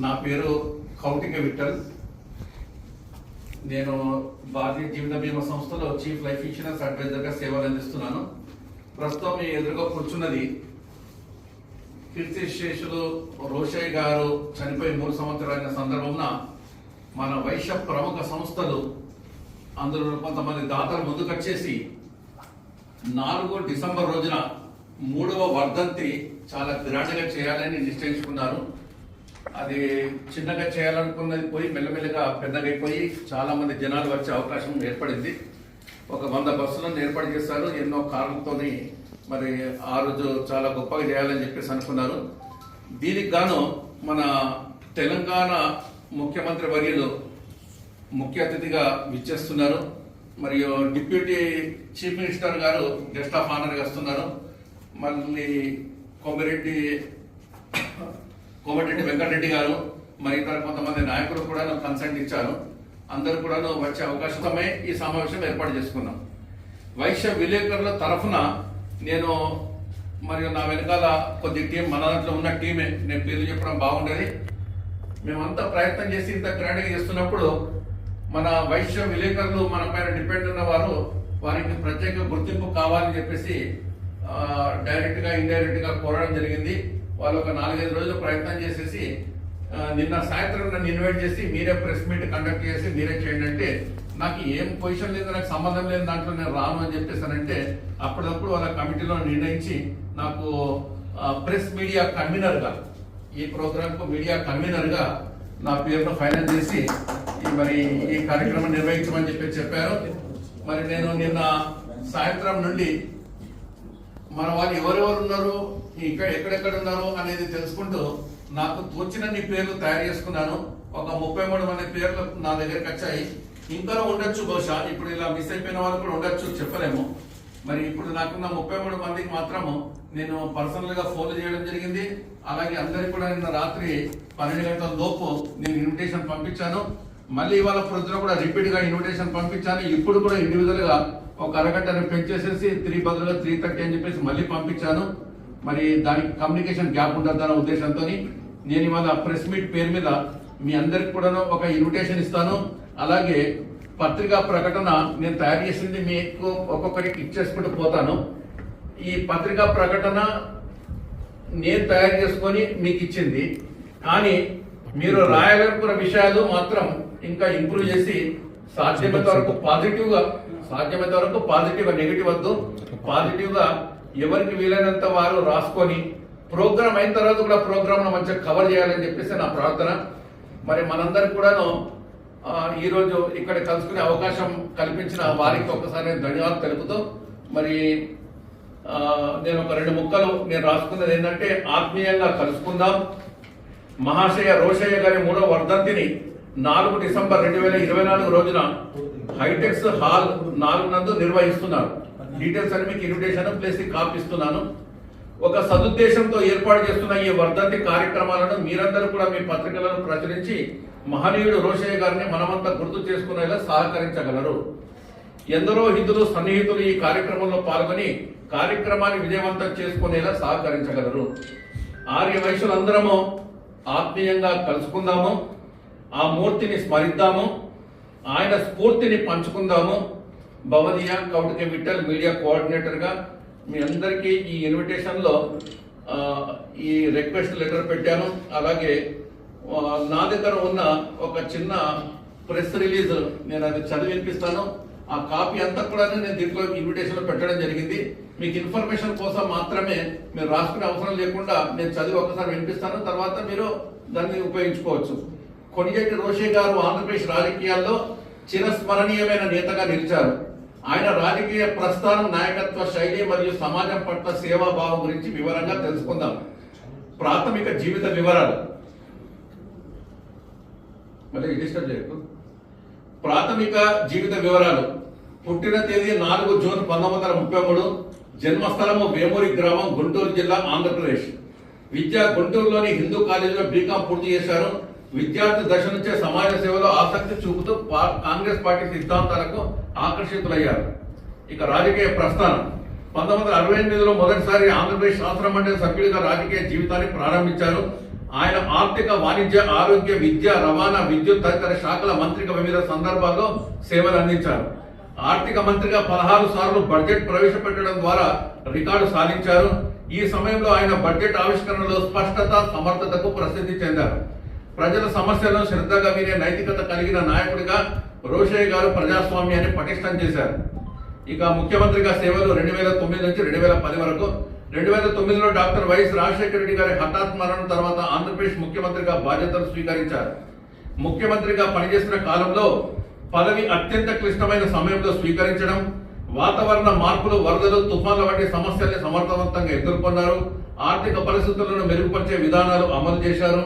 నా పేరు కౌటిక విఠల్. నేను భారతీయ జీవిత బీమా సంస్థలో చీఫ్ లైఫ్ ఇన్సూరెన్స్ అడ్వైజర్గా సేవలు అందిస్తున్నాను. ప్రస్తుతం మీ ఎదురుగా కూర్చున్నది కీర్తిశేషులు రోషయ్య గారు చనిపోయి మూడు సంవత్సరాల సందర్భంన మన వైశ్య ప్రముఖ సంస్థలు అందులో కొంతమంది దాతలు ముందుకొచ్చేసి నాలుగో డిసెంబర్ రోజున మూడవ వర్ధంతి చాలా గ్రాండ్గా చేయాలని నిశ్చయించుకున్నారు. అది చిన్నగా చేయాలనుకున్నది పోయి మెల్లమెల్లగా పెద్దగైపోయి చాలా మంది జనాలు వచ్చే అవకాశం ఏర్పడింది. ఒక వంద బస్సులను ఏర్పాటు చేశారు. ఎన్నో కారణంతోని మరి ఆ రోజు చాలా గొప్పగా చేయాలని చెప్పేసి అనుకున్నారు. దీనికి గాను మన తెలంగాణ ముఖ్యమంత్రి వర్యులు ముఖ్య అతిథిగా విచ్చేస్తున్నారు. మరియు డిప్యూటీ చీఫ్ మినిస్టర్ గారు గెస్ట్ ఆఫ్ ఆనర్గా వస్తున్నారు. మళ్ళీ కొమ్మిరెడ్డి కోమటిరెడ్డి వెంకటరెడ్డి గారు మరి ఇతర కొంతమంది నాయకులు కూడా కన్సెంట్ ఇచ్చారు. అందరూ కూడా వచ్చే అవకాశమే ఈ సమావేశం ఏర్పాటు చేసుకున్నాం. వైశ్య విలేకరుల తరఫున నేను మరియు నా వెనకాల కొద్ది టీం మన దాంట్లో ఉన్న టీమే నేను పేర్లు చెప్పడం బాగుండేది. మేమంతా ప్రయత్నం చేసి ఇంత గ్రాండ్గా చేస్తున్నప్పుడు మన వైశ్య విలేకరులు మన పైన డిపెండ్ ఉన్న వారు వారికి ప్రత్యేక గుర్తింపు కావాలని చెప్పేసి డైరెక్ట్గా ఇండైరెక్ట్గా కోరడం జరిగింది. వాళ్ళు ఒక నాలుగైదు రోజులు ప్రయత్నం చేసేసి నిన్న సాయంత్రం నన్ను ఇన్వైట్ చేసి మీరే ప్రెస్ మీట్ కండక్ట్ చేసి మీరే చేయండి అంటే నాకు ఏం పొజిషన్ లేదు నాకు సంబంధం లేదు దాంట్లో నేను రాను అని చెప్పేసానంటే అప్పుడప్పుడు వాళ్ళ కమిటీలో నిర్ణయించి నాకు ప్రెస్ మీడియా కన్వీనర్గా ఈ ప్రోగ్రాంకు మీడియా కన్వీనర్గా నా పేరును ఫైనల్ చేసి మరి ఈ కార్యక్రమం నిర్వహించమని చెప్పి చెప్పారు. మరి నేను నిన్న సాయంత్రం నుండి మన వాళ్ళు ఎవరెవరు ఉన్నారు? ఇక్కడ ఎక్కడెక్కడ ఉన్నారు అనేది తెలుసుకుంటూ నాకు తోచినన్ని పేర్లు తయారు చేసుకున్నాను. ఒక ముప్పై మూడు మంది పేర్లు నా దగ్గరికి వచ్చాయి. ఇంకా ఉండొచ్చు బహుశా. ఇప్పుడు ఇలా మిస్ అయిపోయిన వాళ్ళు కూడా ఉండొచ్చు చెప్పలేము. మరి ఇప్పుడు నాకున్న ముప్పై మూడు మందికి మాత్రము నేను పర్సనల్గా ఫోన్ చేయడం జరిగింది. అలాగే అందరికి కూడా నిన్న రాత్రి పన్నెండు గంటల లోపు నేను ఇన్విటేషన్ పంపించాను. మళ్ళీ ఇవాళ ప్రొద్దున కూడా రిపీట్గా ఇన్విటేషన్ పంపించాను ఇప్పుడు కూడా ఇండివిజువల్గా ఒక అరగంటను పెంచేసేసి త్రీ బదులుగా త్రీ థర్టీ అని చెప్పేసి మళ్ళీ పంపించాను. మరి దానికి కమ్యూనికేషన్ గ్యాప్ ఉంటుందన్న ఉద్దేశంతో నేను ఇవాళ ప్రెస్ మీట్ పేరు మీద మీ అందరికి కూడా ఒక ఇన్విటేషన్ ఇస్తాను. అలాగే పత్రికా ప్రకటన నేను తయారు చేసింది మీకు ఒక్కొక్కరికి ఇచ్చేసుకుంటూ పోతాను. ఈ పత్రికా ప్రకటన నేను తయారు చేసుకొని మీకు ఇచ్చింది. కానీ మీరు రాయగలుగుతున్న విషయాలు మాత్రం ఇంకా ఇంప్రూవ్ చేసి సాధ్యమైనంత వరకు పాజిటివ్గా సాధ్యమైనంత వరకు పాజిటివ్ నెగిటివ్ వద్దు. పాజిటివ్గా ఎవరికి వీలైనంత వారు రాసుకొని ప్రోగ్రామ్ అయిన తర్వాత కూడా ప్రోగ్రామ్ మంచిగా కవర్ చేయాలని చెప్పేసి నా ప్రార్థన. మరి మనందరికి కూడాను ఈరోజు ఈ రోజు ఇక్కడ కలుసుకునే అవకాశం కల్పించిన వారికి ఒకసారి ధన్యవాదాలు తెలుపుతూ మరి నేను ఒక రెండు ముక్కలు నేను రాసుకున్నది ఏంటంటే ఆత్మీయంగా కలుసుకుందాం. మహాశయ రోషయ్య గారి మూడో వర్ధంతిని నాలుగు డిసెంబర్ రెండు వేల ఇరవై నాలుగు రోజున హైటెక్స్ హాల్ నాలుగు నందు నిర్వహిస్తున్నారు. డీటెయిల్స్ అని మీకు ఇన్విటేషన్ ప్లేస్ కాపీ ఇస్తున్నాను. ఒక సదుద్దేశంతో ఏర్పాటు చేస్తున్న ఈ వర్ధంతి కార్యక్రమాలను మీరందరూ కూడా మీ పత్రికలను ప్రచురించి మహనీయుడు రోషయ్య గారిని మనమంతా గుర్తు చేసుకునేలా సహకరించగలరు. ఎందరో హిందులు సన్నిహితులు ఈ కార్యక్రమంలో పాల్గొని కార్యక్రమాన్ని విజయవంతం చేసుకునేలా సహకరించగలరు. ఆర్య వయసులందరము ఆత్మీయంగా కలుసుకుందాము. ఆ మూర్తిని స్మరిద్దాము ఆయన స్ఫూర్తిని పంచుకుందాము. భవనీయ కౌటిక విఠల్ మీడియా కోఆర్డినేటర్గా మీ అందరికీ ఈ ఇన్విటేషన్లో ఈ రిక్వెస్ట్ లెటర్ పెట్టాను. అలాగే నా దగ్గర ఉన్న ఒక చిన్న ప్రెస్ రిలీజ్ నేను అది చదివి వినిపిస్తాను ఆ కాపీ అంతా కూడా నేను దీంట్లో ఇన్విటేషన్లో పెట్టడం జరిగింది. మీకు ఇన్ఫర్మేషన్ కోసం మాత్రమే మీరు రాసుకునే అవసరం లేకుండా నేను చదివి ఒకసారి వినిపిస్తాను. తర్వాత మీరు దాన్ని ఉపయోగించుకోవచ్చు. కొనిజెట్టి రోషే గారు ఆంధ్రప్రదేశ్ రాజకీయాల్లో చిరస్మరణీయమైన నేతగా నిలిచారు. ఆయన రాజకీయ ప్రస్థానం నాయకత్వ శైలి మరియు సమాజం పట్ల సేవాభావం గురించి వివరంగా తెలుసుకుందాం. ప్రాథమిక జీవిత వివరాలు. మళ్ళీ డిస్టర్బ్ చేయకు. ప్రాథమిక జీవిత వివరాలు. పుట్టిన తేదీ నాలుగు జూన్ పంతొమ్మిది వందల ముప్పై మూడు జన్మస్థలము వేమూరి గ్రామం గుంటూరు జిల్లా ఆంధ్రప్రదేశ్. విద్య గుంటూరులోని హిందూ కాలేజీలో బీకాం పూర్తి చేశారు. విద్యార్థి దశ నుంచే సమాజ సేవలో ఆసక్తి చూపుతూ కాంగ్రెస్ పార్టీ సిద్ధాంతాలకు ఆకర్షితులయ్యారు. ఇక రాజకీయ ప్రస్థానం. పంతొమ్మిది వందల అరవై ఎనిమిదిలో మొదటిసారి ఆంధ్రప్రదేశ్ శాసన మండలి సభ్యుడిగా రాజకీయ జీవితాన్ని ప్రారంభించారు. ఆయన ఆర్థిక వాణిజ్య ఆరోగ్య విద్య రవాణా విద్యుత్ తదితర శాఖల మంత్రిగా వివిధ సందర్భాల్లో సేవలు అందించారు. ఆర్థిక మంత్రిగా పదహారు సార్లు బడ్జెట్ ప్రవేశపెట్టడం ద్వారా రికార్డు సాధించారు. ఈ సమయంలో ఆయన బడ్జెట్ ఆవిష్కరణలో స్పష్టత సమర్థతకు ప్రసిద్ధి చెందారు. ప్రజల సమస్యలను శ్రద్ధగా వినే నైతికత కలిగిన నాయకుడిగా రోషయ్య గారు ప్రజాస్వామ్యాన్ని పటిష్టం చేశారు. ఇక ముఖ్యమంత్రిగా సేవలు రెండు వేల తొమ్మిది నుంచి రెండు వేల పది వరకు. రెండు వేల తొమ్మిదిలో డాక్టర్ వైఎస్ రాజశేఖర రెడ్డి గారి హఠాత్ మరణం తర్వాత ఆంధ్రప్రదేశ్ ముఖ్యమంత్రిగా బాధ్యతలు స్వీకరించారు. ముఖ్యమంత్రిగా పనిచేసిన కాలంలో పదవి అత్యంత క్లిష్టమైన సమయంలో స్వీకరించడం వాతావరణ మార్పులు వరదలు తుఫాన్ల వంటి సమస్యల్ని సమర్థవంతంగా ఎదుర్కొన్నారు. ఆర్థిక పరిస్థితులను మెరుగుపరిచే విధానాలు అమలు చేశారు.